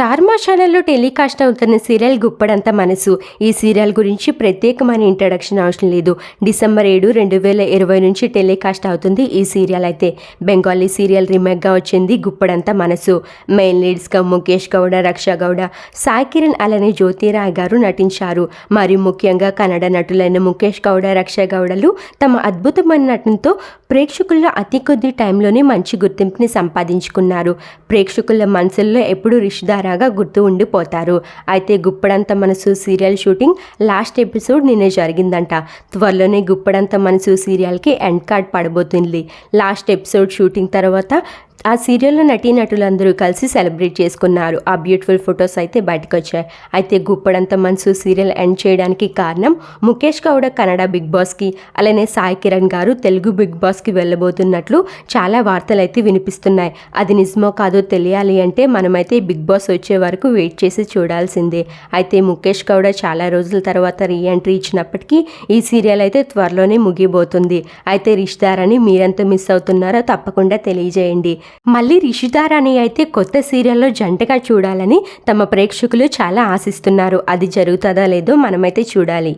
స్టార్మా ఛానల్లో టెలికాస్ట్ అవుతున్న సీరియల్ గుప్పడంత మనసు. ఈ సీరియల్ గురించి ప్రత్యేకమైన ఇంట్రడక్షన్ అవసరం లేదు. డిసెంబర్ ఏడు రెండు వేల ఇరవై నుంచి టెలికాస్ట్ అవుతుంది ఈ సీరియల్ అయితే. బెంగాలీ సీరియల్ రీమేక్గా వచ్చింది గుప్పడంత మనసు. మెయిన్ లీడ్స్గా ముఖేష్ గౌడ రక్ష గౌడ సాయి కిరణ్ అలానే జ్యోతిరాయ్ గారు నటించారు. మరియు ముఖ్యంగా కన్నడ నటులైన ముఖేష్ గౌడ రక్ష గౌడలు తమ అద్భుతమైన నటనతో ప్రేక్షకుల్లో అతి కొద్ది టైంలోనే మంచి గుర్తింపుని సంపాదించుకున్నారు. ప్రేక్షకుల మనసుల్లో ఎప్పుడూ రిషిదారాగా గుర్తు ఉండిపోతారు. అయితే గుప్పడంత మనసు సీరియల్ షూటింగ్ లాస్ట్ ఎపిసోడ్ నిన్నే జరిగిందంట. త్వరలోనే గుప్పడంత మనసు సీరియల్కి ఎండ్ కార్డ్ పడబోతుంది. లాస్ట్ ఎపిసోడ్ షూటింగ్ తర్వాత ఆ సీరియల్లో నటీనటులందరూ కలిసి సెలబ్రేట్ చేసుకున్నారు. ఆ బ్యూటిఫుల్ ఫొటోస్ అయితే బయటకు వచ్చాయి అయితే గుప్పడంత మనసు సీరియల్ ఎండ్ చేయడానికి కారణం ముఖేష్ గౌడ కన్నడ బిగ్ బాస్కి అలానే సాయి కిరణ్ గారు తెలుగు బిగ్ బాస్కి వెళ్ళబోతున్నట్లు చాలా వార్తలు అయితే వినిపిస్తున్నాయి. అది నిజమో కాదో తెలియాలి అంటే మనమైతే బిగ్ బాస్ వచ్చే వరకు వెయిట్ చేసి చూడాల్సిందే. అయితే ముఖేష్ గౌడ చాలా రోజుల తర్వాత రీఎంట్రీ ఇచ్చినప్పటికీ ఈ సీరియల్ అయితే త్వరలోనే ముగిపోతుంది అయితే రిష్దార్ అని మీరెంత మిస్ అవుతున్నారో తప్పకుండా తెలియజేయండి. మళ్ళీ రిషితారాణి అయితే కొత్త సీరియల్లో జంటగా చూడాలని తమ ప్రేక్షకులు చాలా ఆశిస్తున్నారు. అది జరుగుతుందా లేదో మనమైతే చూడాలి.